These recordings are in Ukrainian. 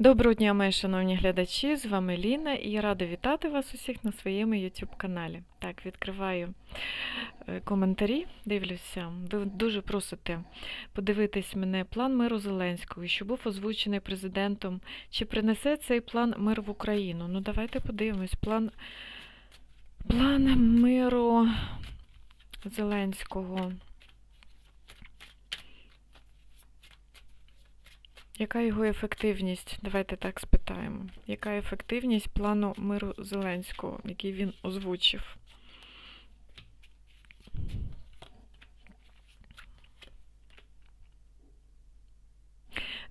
Доброго дня, мої шановні глядачі! З вами Ліна і я рада вітати вас усіх на своєму YouTube каналі. Так, відкриваю е, коментарі, дивлюся. Ви дуже просите подивитись мене план миру Зеленського, що був озвучений президентом. Чи принесе цей план мир в Україну? Ну, давайте подивимось. План, план миру Зеленського. Яка його ефективність? Давайте так спитаємо. Яка ефективність плану миру Зеленського, який він озвучив?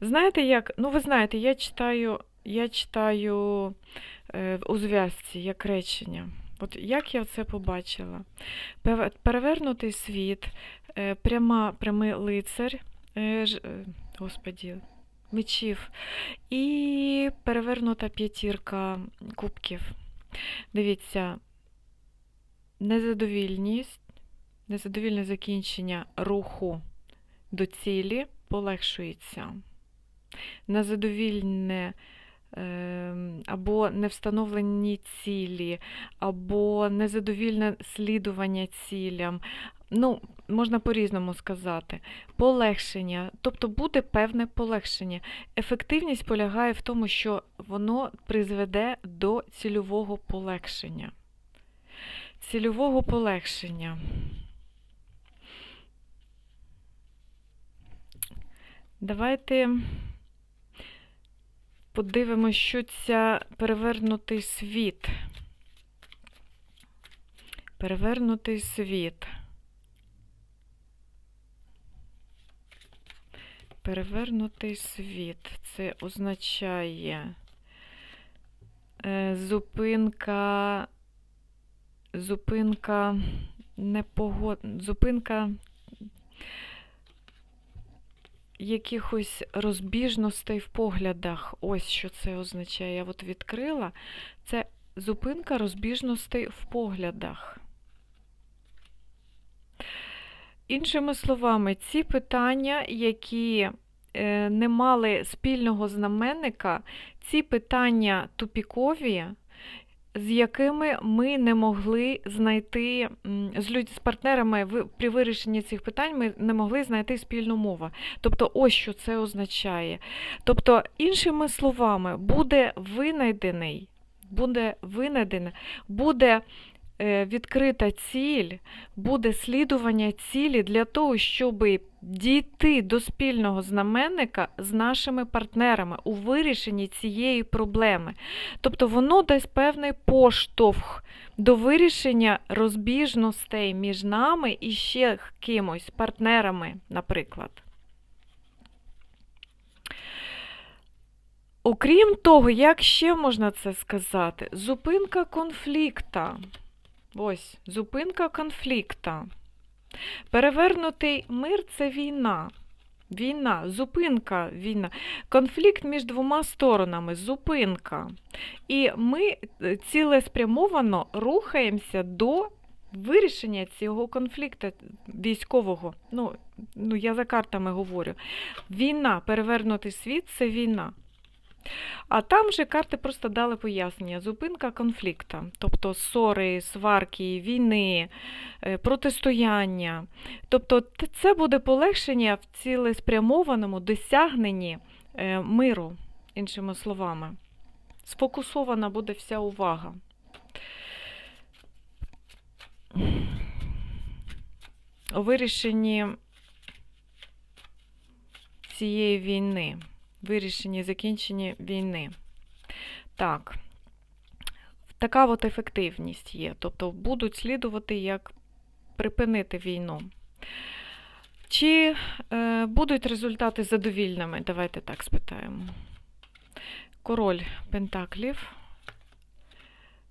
Знаєте як? Ну, ви знаєте, я читаю, я читаю е, у зв'язці як речення. От як я це побачила? Пе- Перевернутий світ, е, пряма, прямий лицар, е, ж, е, господі, мечів і перевернута п'ятірка кубків. Дивіться, незадовільність, незадовільне закінчення руху до цілі полегшується. Незадовільне е, або невстановлені цілі, або незадовільне слідування цілям. Ну, можна по-різному сказати. Полегшення, тобто буде певне полегшення. Ефективність полягає в тому, що воно призведе до цільового полегшення. Цільового полегшення. Давайте подивимося, що ця перевернутий світ. Перевернутий світ. Перевернутий світ. Це означає е, зупинка, зупинка непогод, зупинка якихось розбіжностей в поглядах. Ось що це означає. Я от відкрила. Це зупинка розбіжностей в поглядах. Іншими словами, ці питання, які е, не мали спільного знаменника, ці питання тупікові, з якими ми не могли знайти з людь, з партнерами при вирішенні цих питань ми не могли знайти спільну мову. Тобто, ось що це означає. Тобто, іншими словами, буде винайдений, буде винайдене, буде відкрита ціль, буде слідування цілі для того, щоб дійти до спільного знаменника з нашими партнерами у вирішенні цієї проблеми. Тобто воно дасть певний поштовх до вирішення розбіжностей між нами і ще кимось, партнерами, наприклад. Окрім того, як ще можна це сказати? Зупинка конфлікта. Ось, зупинка конфлікта. Перевернутий мир це війна. Війна, зупинка, війна. Конфлікт між двома сторонами, зупинка. І ми е, цілеспрямовано рухаємося до вирішення цього конфлікту військового. Ну, ну, я за картами говорю. Війна, перевернутий світ це війна. А там же карти просто дали пояснення: зупинка конфлікта, тобто ссори, сварки, війни, е, протистояння. Тобто це буде полегшення в цілеспрямованому досягненні е, миру, іншими словами. Сфокусована буде вся увага. У вирішенні цієї війни вирішенні закінченні війни. Так, така от ефективність є. Тобто будуть слідувати, як припинити війну. Чи е, будуть результати задовільними? Давайте так спитаємо. Король Пентаклів,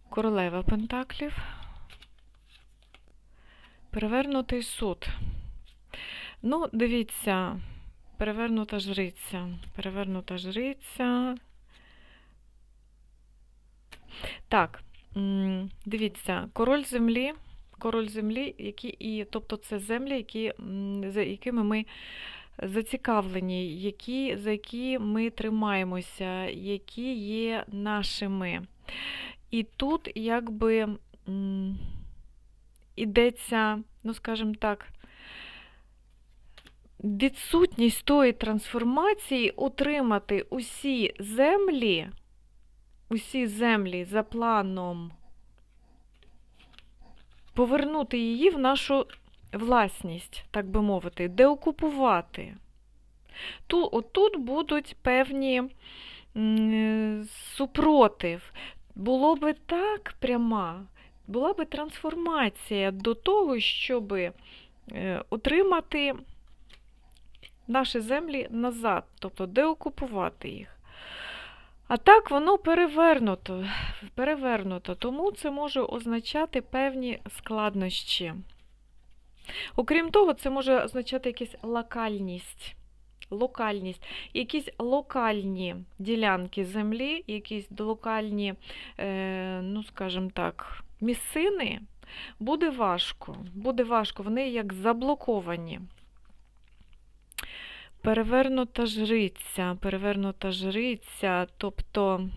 королева Пентаклів, перевернутий суд. Ну, дивіться, Перевернута жриця. Перевернута жриця. Так, дивіться, король землі, король землі, які і, тобто це землі, які, за якими ми зацікавлені, які, за які ми тримаємося, які є нашими. І тут якби м, ідеться, ну скажімо так, відсутність тої трансформації отримати усі землі, усі землі за планом, повернути її в нашу власність, так би мовити, деокупувати. Тут, отут будуть певні м, супротив. Було би так пряма, була би трансформація до того, щоб е, отримати наші землі назад, тобто деокупувати їх. А так воно перевернуто, перевернуто, тому це може означати певні складнощі. Окрім того, це може означати якась локальність. Локальність, якісь локальні ділянки землі, якісь локальні, е, ну, скажімо так, місцини, буде важко. Буде важко, вони як заблоковані. Перевернута жриця, перевернута жриця, тобто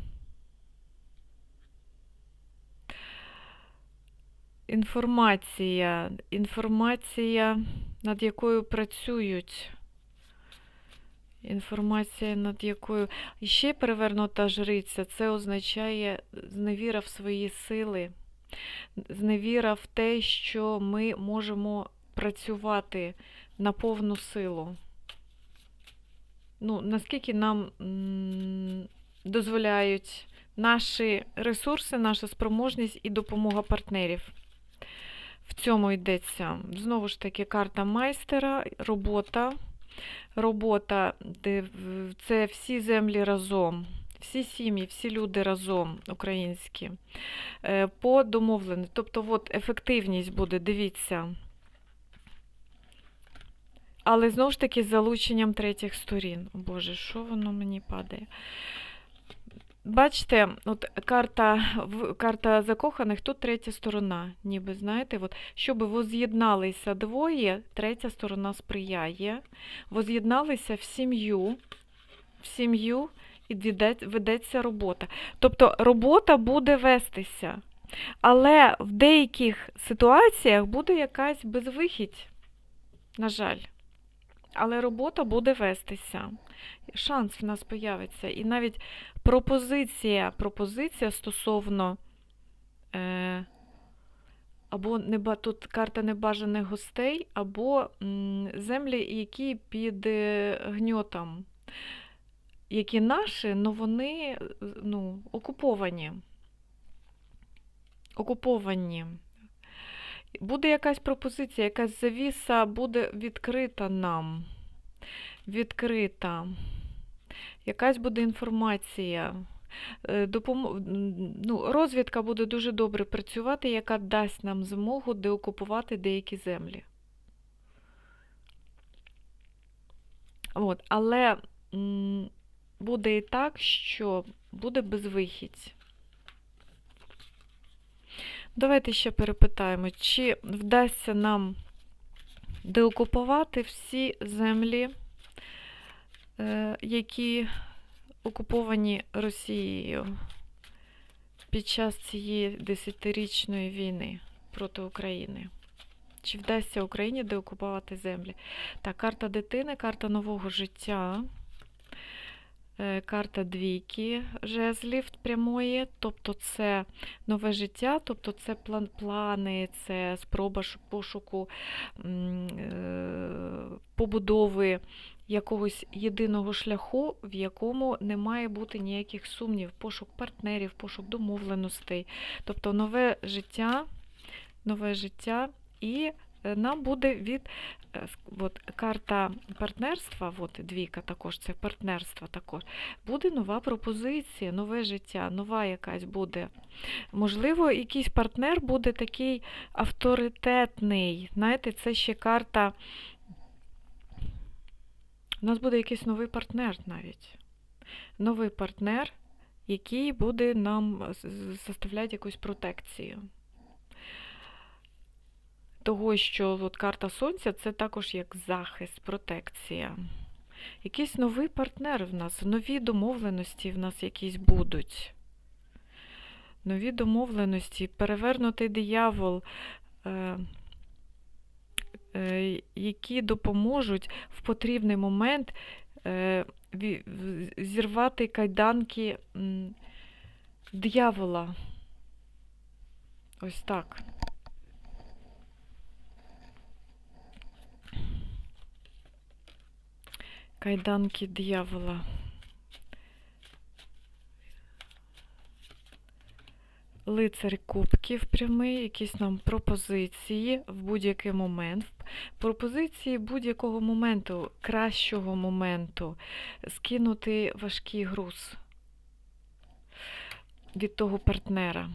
інформація, інформація, над якою працюють. Інформація, над якою. І ще перевернута жриця, це означає зневіра в свої сили, зневіра в те, що ми можемо працювати на повну силу ну, наскільки нам дозволяють наші ресурси, наша спроможність і допомога партнерів. В цьому йдеться. Знову ж таки, карта майстера, робота. Робота це всі землі разом, всі сім'ї, всі люди разом українські. Е, По домовленості. Тобто, от ефективність буде, дивіться. Але знову ж таки з залученням третіх сторін. Боже, що воно мені падає? Бачите, от карта, карта закоханих, тут третя сторона, ніби знаєте, от, щоб воз'єдналися двоє, третя сторона сприяє, воз'єдналися в сім'ю, в сім'ю і ведеться робота. Тобто робота буде вестися, але в деяких ситуаціях буде якась безвихідь, на жаль. Але робота буде вестися. Шанс в нас появиться. І навіть пропозиція, пропозиція стосовно е, або неба, тут карта небажаних гостей, або м, землі, які під е, гньотом, які наші, але вони ну, окуповані. Окуповані. Буде якась пропозиція, якась завіса буде відкрита нам. Відкрита. Якась буде інформація. Е, допомо- м, ну, розвідка буде дуже добре працювати, яка дасть нам змогу деокупувати деякі землі. От, але буде і так, що буде безвихідь. Давайте ще перепитаємо, чи вдасться нам деокупувати всі землі, е, які окуповані Росією під час цієї десятирічної війни проти України. Чи вдасться Україні деокупувати землі? Так, карта дитини, карта нового життя. Е, Карта двійки жезлів прямої, тобто це нове життя, тобто це план, плани, це спроба пошуку е, побудови якогось єдиного шляху, в якому не має бути ніяких сумнів, пошук партнерів, пошук домовленостей, тобто нове життя, нове життя і нам буде від е, от, карта партнерства, от двійка також, це партнерство також, буде нова пропозиція, нове життя, нова якась буде. Можливо, якийсь партнер буде такий авторитетний. Знаєте, це ще карта. У нас буде якийсь новий партнер навіть. Новий партнер, який буде нам составляти якусь протекцію. Того, що от карта Сонця це також як захист, протекція. Якийсь новий партнер в нас, нові домовленості в нас якісь будуть. Нові домовленості, перевернутий диявол, е, е, які допоможуть в потрібний момент е, зірвати кайданки диявола. Ось так. Кайданки диявола. Лицар кубків прямий, якісь нам пропозиції в будь-який момент. Пропозиції будь-якого моменту, кращого моменту, скинути важкий груз від того партнера.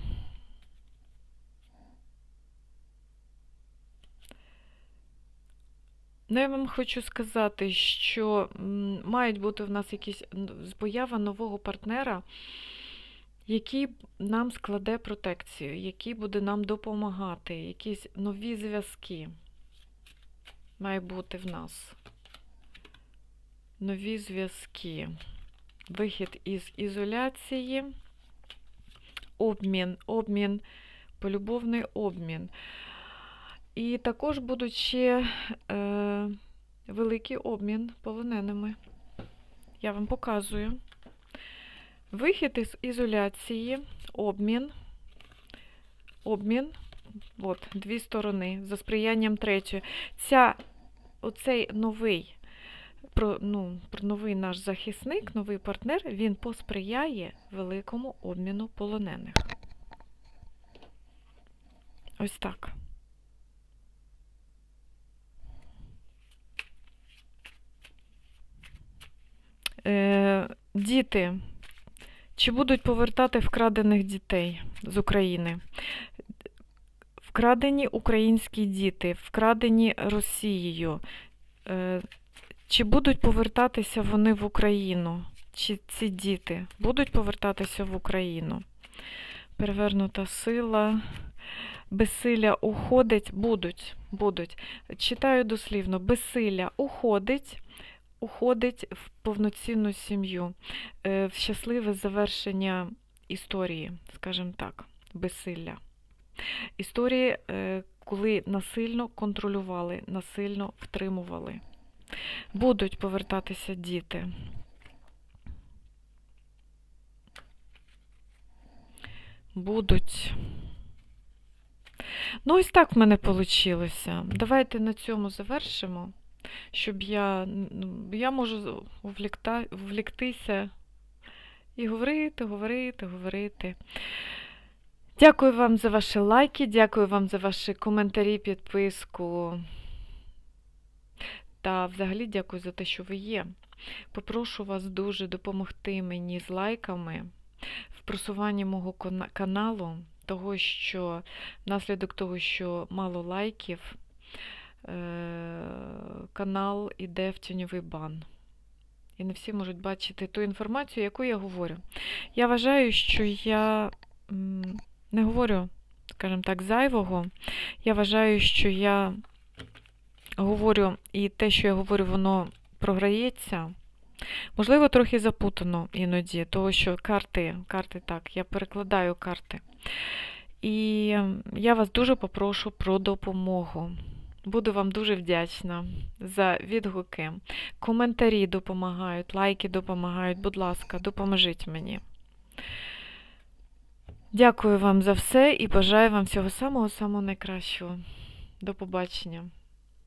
Ну, я вам хочу сказати, що мають бути в нас якісь поява нового партнера, який нам складе протекцію, який буде нам допомагати, якісь нові зв'язки має бути в нас. Нові зв'язки. Вихід із ізоляції, обмін, обмін, полюбовний обмін. І також будуть ще е, великий обмін полоненими. Я вам показую. Вихід із ізоляції, обмін, обмін, от, дві сторони, за сприянням третьої. Ця, оцей новий, про, ну, новий наш захисник, новий партнер, він посприяє великому обміну полонених. Ось так. Е, діти. Чи будуть повертати вкрадених дітей з України? Вкрадені українські діти, вкрадені Росією. Е, Чи будуть повертатися вони в Україну? Чи ці діти будуть повертатися в Україну? Перевернута сила, безсилля уходить, будуть, будуть. Читаю дослівно, безсилля уходить, уходить в повноцінну сім'ю, е, в щасливе завершення історії, скажімо так, безсилля. Історії, е, коли насильно контролювали, насильно втримували. Будуть повертатися діти. Будуть. Ну, ось так в мене вийшло. Давайте на цьому завершимо, щоб я, ну, я можу увлікта, увліктися і говорити, говорити, говорити. Дякую вам за ваші лайки, дякую вам за ваші коментарі, підписку. Та взагалі дякую за те, що ви є. Попрошу вас дуже допомогти мені з лайками в просуванні мого каналу, того, що внаслідок того, що мало лайків, канал іде в тіньовий бан. І не всі можуть бачити ту інформацію, яку я говорю. Я вважаю, що я не говорю, скажімо так, зайвого. Я вважаю, що я говорю, і те, що я говорю, воно програється. Можливо, трохи запутано іноді, того що карти, карти так, я перекладаю карти. І я вас дуже попрошу про допомогу. Буду вам дуже вдячна за відгуки. Коментарі допомагають, лайки допомагають. Будь ласка, допоможіть мені. Дякую вам за все і бажаю вам всього самого-самого найкращого. До побачення.